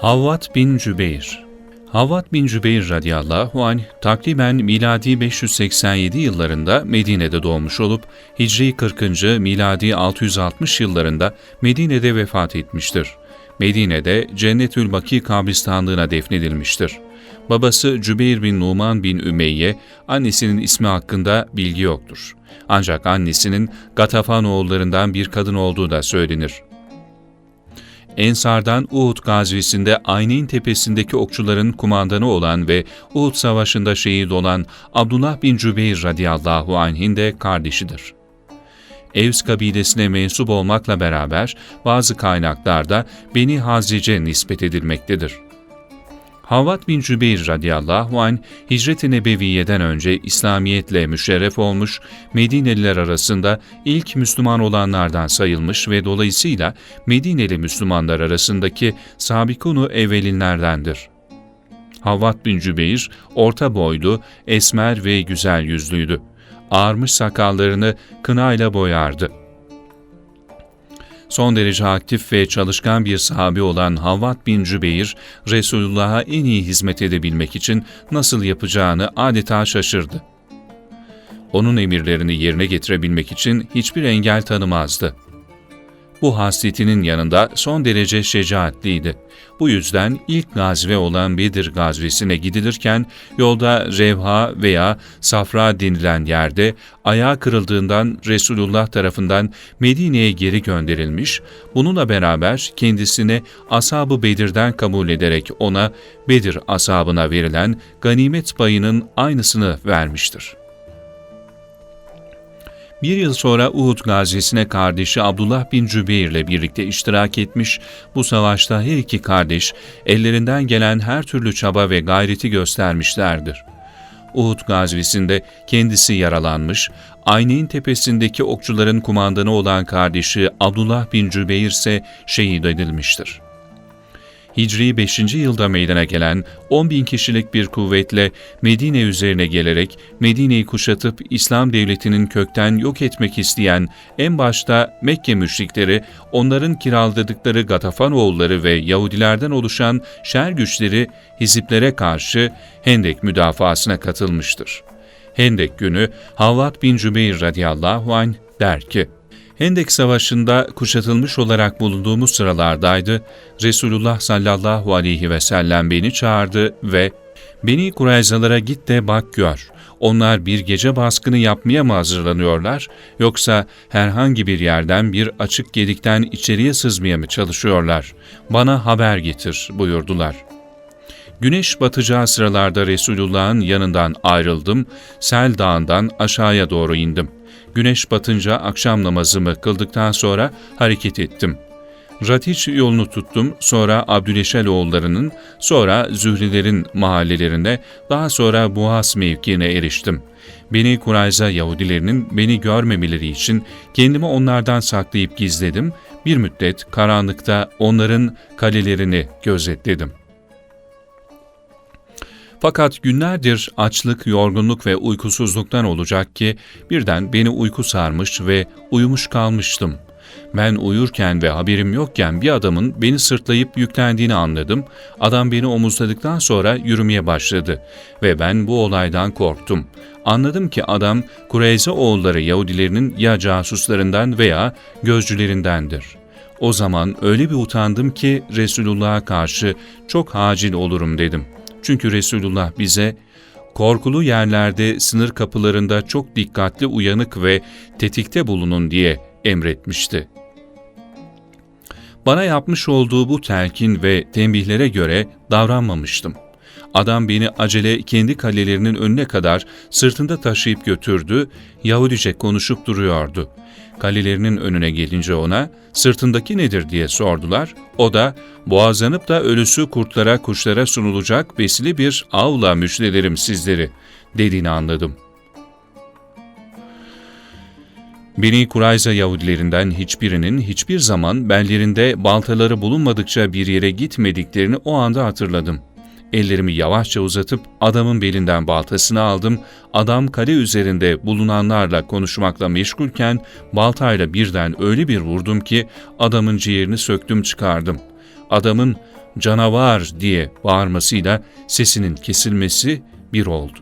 Havvat bin Cübeyr Havvat bin Cübeyr radıyallahu anh takriben miladi 587 yıllarında Medine'de doğmuş olup Hicri 40. miladi 660 yıllarında Medine'de vefat etmiştir. Medine'de Cennetül Baki kabristanlığına defnedilmiştir. Babası Cübeyr bin Numan bin Ümeyye, annesinin ismi hakkında bilgi yoktur. Ancak annesinin Gatafan oğullarından bir kadın olduğu da söylenir. Ensardan Uhud gazvisinde Ayneyn tepesindeki okçuların kumandanı olan ve Uhud savaşında şehit olan Abdullah bin Cübeyr radıyallahu anh'in de kardeşidir. Evs kabilesine mensup olmakla beraber bazı kaynaklarda Beni Hazrece nispet edilmektedir. Havvat bin Cübeyr radıyallahu anh Hicret-i Nebeviye'den önce İslamiyetle müşerref olmuş, Medineliler arasında ilk Müslüman olanlardan sayılmış ve dolayısıyla Medineli Müslümanlar arasındaki sabikunu evvelinlerdendir. Havvat bin Cübeyr orta boylu, esmer ve güzel yüzlüydü. Ağarmış sakallarını kınayla boyardı son derece aktif ve çalışkan bir sahabi olan Havvat bin Cübeyr, Resulullah'a en iyi hizmet edebilmek için nasıl yapacağını adeta şaşırdı. Onun emirlerini yerine getirebilmek için hiçbir engel tanımazdı. Bu hasletinin yanında son derece şecaatliydi. Bu yüzden ilk gazve olan Bedir gazvesine gidilirken yolda Revha veya Safra denilen yerde ayağı kırıldığından Resulullah tarafından Medine'ye geri gönderilmiş, bununla beraber kendisine Ashab-ı Bedir'den kabul ederek ona Bedir asabına verilen ganimet payının aynısını vermiştir. Bir yıl sonra Uhud gazisine kardeşi Abdullah bin Cübeyr ile birlikte iştirak etmiş, bu savaşta her iki kardeş ellerinden gelen her türlü çaba ve gayreti göstermişlerdir. Uhud gazvisinde kendisi yaralanmış, Ayneyn tepesindeki okçuların kumandanı olan kardeşi Abdullah bin Cübeyr ise şehit edilmiştir. Hicri 5. yılda meydana gelen 10 bin kişilik bir kuvvetle Medine üzerine gelerek Medine'yi kuşatıp İslam devletinin kökten yok etmek isteyen en başta Mekke müşrikleri, onların kiraladıkları Gatafan oğulları ve Yahudilerden oluşan şer güçleri Hiziplere karşı Hendek müdafasına katılmıştır. Hendek günü Havvat bin Cübeyr radıyallahu anh der ki, Hendek Savaşı'nda kuşatılmış olarak bulunduğumuz sıralardaydı. Resulullah sallallahu aleyhi ve sellem beni çağırdı ve ''Beni Kurayzalara git de bak gör. Onlar bir gece baskını yapmaya mı hazırlanıyorlar yoksa herhangi bir yerden bir açık gedikten içeriye sızmaya mı çalışıyorlar? Bana haber getir.'' buyurdular. Güneş batacağı sıralarda Resulullah'ın yanından ayrıldım, Sel Dağı'ndan aşağıya doğru indim. Güneş batınca akşam namazımı kıldıktan sonra hareket ettim. Ratiç yolunu tuttum, sonra Abdüleşel oğullarının, sonra Zührilerin mahallelerine, daha sonra Boğaz mevkiine eriştim. Beni Kurayza Yahudilerinin beni görmemeleri için kendimi onlardan saklayıp gizledim, bir müddet karanlıkta onların kalelerini gözetledim. Fakat günlerdir açlık, yorgunluk ve uykusuzluktan olacak ki birden beni uyku sarmış ve uyumuş kalmıştım. Ben uyurken ve haberim yokken bir adamın beni sırtlayıp yüklendiğini anladım. Adam beni omuzladıktan sonra yürümeye başladı ve ben bu olaydan korktum. Anladım ki adam Kureyze oğulları Yahudilerinin ya casuslarından veya gözcülerindendir. O zaman öyle bir utandım ki Resulullah'a karşı çok acil olurum dedim.'' Çünkü Resulullah bize korkulu yerlerde sınır kapılarında çok dikkatli uyanık ve tetikte bulunun diye emretmişti. Bana yapmış olduğu bu telkin ve tembihlere göre davranmamıştım. Adam beni acele kendi kalelerinin önüne kadar sırtında taşıyıp götürdü, Yahudice konuşup duruyordu. Kalelerinin önüne gelince ona, sırtındaki nedir diye sordular. O da, boğazlanıp da ölüsü kurtlara kuşlara sunulacak besili bir avla müjdelerim sizleri, dediğini anladım. Beni Kurayza Yahudilerinden hiçbirinin hiçbir zaman bellerinde baltaları bulunmadıkça bir yere gitmediklerini o anda hatırladım. Ellerimi yavaşça uzatıp adamın belinden baltasını aldım. Adam kale üzerinde bulunanlarla konuşmakla meşgulken baltayla birden öyle bir vurdum ki adamın ciğerini söktüm çıkardım. Adamın canavar diye bağırmasıyla sesinin kesilmesi bir oldu.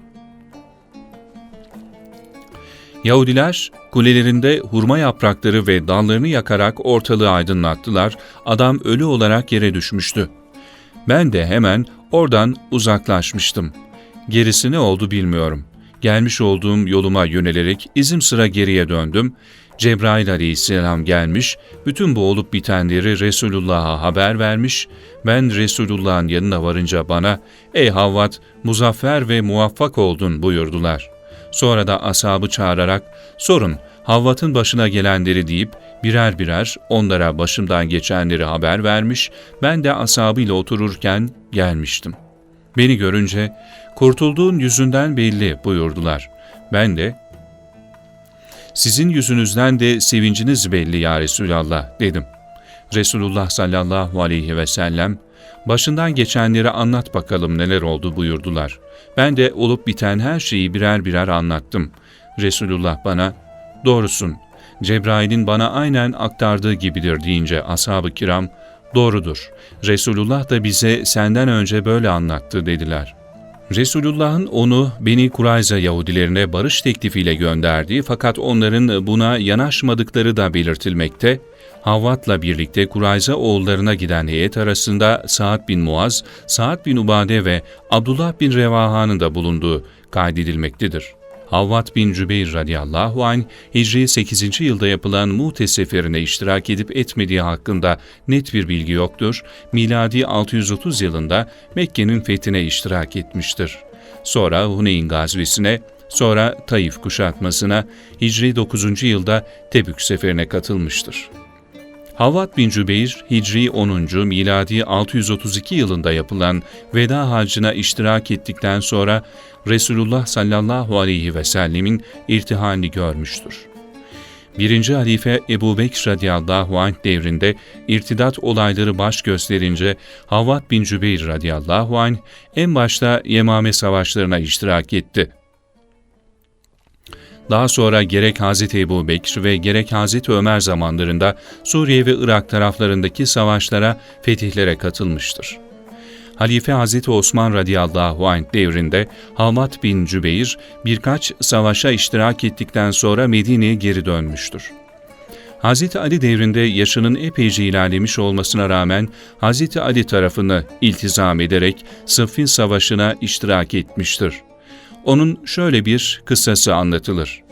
Yahudiler kulelerinde hurma yaprakları ve dallarını yakarak ortalığı aydınlattılar. Adam ölü olarak yere düşmüştü. Ben de hemen oradan uzaklaşmıştım. Gerisi ne oldu bilmiyorum. Gelmiş olduğum yoluma yönelerek izim sıra geriye döndüm. Cebrail aleyhisselam gelmiş, bütün bu olup bitenleri Resulullah'a haber vermiş. Ben Resulullah'ın yanına varınca bana, ''Ey Havvat, muzaffer ve muvaffak oldun.'' buyurdular. Sonra da ashabı çağırarak, ''Sorun, Havvat'ın başına gelenleri deyip birer birer onlara başımdan geçenleri haber vermiş, ben de ashabıyla otururken gelmiştim. Beni görünce, kurtulduğun yüzünden belli buyurdular. Ben de, sizin yüzünüzden de sevinciniz belli ya Resulallah dedim. Resulullah sallallahu aleyhi ve sellem, başından geçenleri anlat bakalım neler oldu buyurdular. Ben de olup biten her şeyi birer birer anlattım. Resulullah bana, doğrusun, Cebrail'in bana aynen aktardığı gibidir deyince ashab-ı kiram, doğrudur, Resulullah da bize senden önce böyle anlattı dediler. Resulullah'ın onu Beni Kurayza Yahudilerine barış teklifiyle gönderdiği fakat onların buna yanaşmadıkları da belirtilmekte, Havvat'la birlikte Kurayza oğullarına giden heyet arasında Sa'd bin Muaz, Sa'd bin Ubade ve Abdullah bin Revaha'nın da bulunduğu kaydedilmektedir. Havvat bin Cübeyr radıyallahu anh, Hicri 8. yılda yapılan Mu'te seferine iştirak edip etmediği hakkında net bir bilgi yoktur. Miladi 630 yılında Mekke'nin fethine iştirak etmiştir. Sonra Huneyn gazvesine, sonra Taif kuşatmasına, Hicri 9. yılda Tebük seferine katılmıştır. Havvat bin Cübeyr, Hicri 10. miladi 632 yılında yapılan veda hacına iştirak ettikten sonra Resulullah sallallahu aleyhi ve sellemin irtihalini görmüştür. Birinci halife Ebu Bekir radıyallahu anh devrinde irtidat olayları baş gösterince Havvat bin Cübeyr radıyallahu anh en başta Yemame savaşlarına iştirak etti. Daha sonra gerek Hz. Ebu Bekir ve gerek Hz. Ömer zamanlarında Suriye ve Irak taraflarındaki savaşlara, fetihlere katılmıştır. Halife Hz. Osman radıyallahu anh devrinde Hamat bin Cübeyr birkaç savaşa iştirak ettikten sonra Medine'ye geri dönmüştür. Hz. Ali devrinde yaşının epeyce ilerlemiş olmasına rağmen Hz. Ali tarafını iltizam ederek Sıffin Savaşı'na iştirak etmiştir. Onun şöyle bir kıssası anlatılır.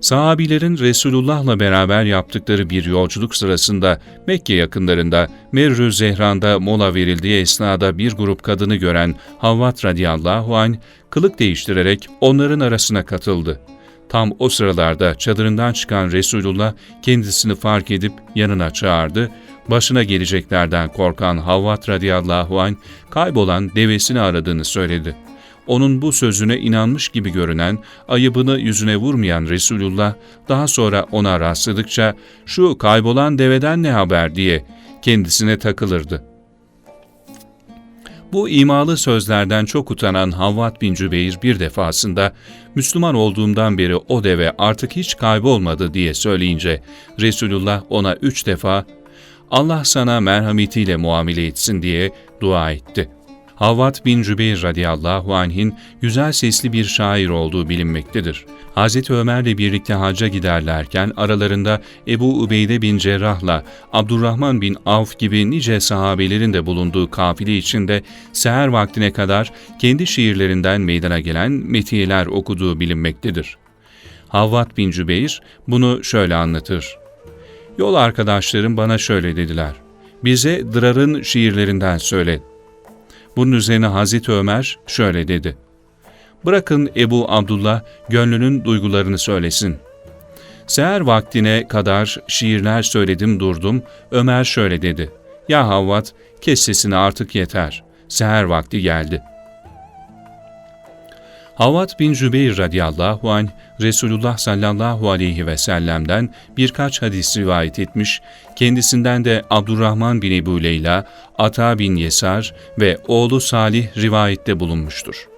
Sahabilerin Resulullah'la beraber yaptıkları bir yolculuk sırasında Mekke yakınlarında Merrü Zehran'da mola verildiği esnada bir grup kadını gören Havvat radıyallahu anh kılık değiştirerek onların arasına katıldı. Tam o sıralarda çadırından çıkan Resulullah kendisini fark edip yanına çağırdı. Başına geleceklerden korkan Havvat radıyallahu anh kaybolan devesini aradığını söyledi onun bu sözüne inanmış gibi görünen, ayıbını yüzüne vurmayan Resulullah, daha sonra ona rastladıkça, şu kaybolan deveden ne haber diye kendisine takılırdı. Bu imalı sözlerden çok utanan Havvat bin Cübeyr bir defasında, Müslüman olduğumdan beri o deve artık hiç kaybolmadı diye söyleyince, Resulullah ona üç defa, Allah sana merhametiyle muamele etsin diye dua etti. Havvat bin Cübeyr radıyallahu anh'in güzel sesli bir şair olduğu bilinmektedir. Hz. Ömer'le birlikte hacca giderlerken aralarında Ebu Ubeyde bin Cerrah'la Abdurrahman bin Avf gibi nice sahabelerin de bulunduğu kafile içinde seher vaktine kadar kendi şiirlerinden meydana gelen metiyeler okuduğu bilinmektedir. Havvat bin Cübeyr bunu şöyle anlatır. Yol arkadaşlarım bana şöyle dediler. Bize Dırar'ın şiirlerinden söyle. Bunun üzerine Hazreti Ömer şöyle dedi. Bırakın Ebu Abdullah gönlünün duygularını söylesin. Seher vaktine kadar şiirler söyledim durdum. Ömer şöyle dedi. Ya Havvat kes sesini artık yeter. Seher vakti geldi.'' Havvat bin Zübeyir radıyallahu anh Resulullah sallallahu aleyhi ve sellem'den birkaç hadis rivayet etmiş, kendisinden de Abdurrahman bin Ebu Leyla, Ata bin Yesar ve oğlu Salih rivayette bulunmuştur.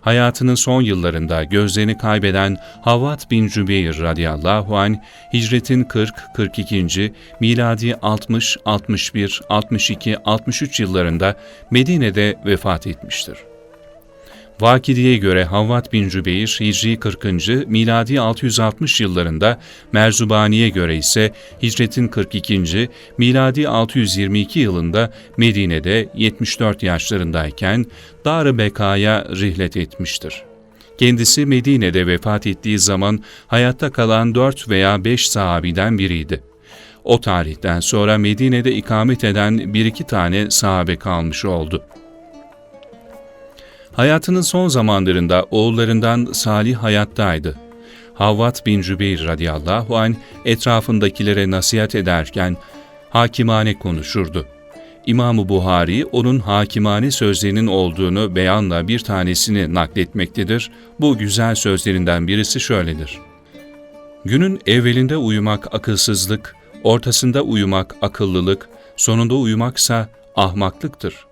hayatının son yıllarında gözlerini kaybeden Havvat bin Cübeyr radıyallahu anh, hicretin 40-42. miladi 60, 61, 62, 63 yıllarında Medine'de vefat etmiştir. Vakidiye göre Havvat bin Cübeyr Hicri 40. miladi 660 yıllarında, Merzubani'ye göre ise Hicretin 42. miladi 622 yılında Medine'de 74 yaşlarındayken Dar-ı Beka'ya rihlet etmiştir. Kendisi Medine'de vefat ettiği zaman hayatta kalan 4 veya 5 sahabiden biriydi. O tarihten sonra Medine'de ikamet eden bir iki tane sahabe kalmış oldu. Hayatının son zamanlarında oğullarından Salih hayattaydı. Havvat bin Cübeyr radıyallahu anh etrafındakilere nasihat ederken hakimane konuşurdu. İmam-ı Buhari onun hakimane sözlerinin olduğunu beyanla bir tanesini nakletmektedir. Bu güzel sözlerinden birisi şöyledir. Günün evvelinde uyumak akılsızlık, ortasında uyumak akıllılık, sonunda uyumaksa ahmaklıktır.''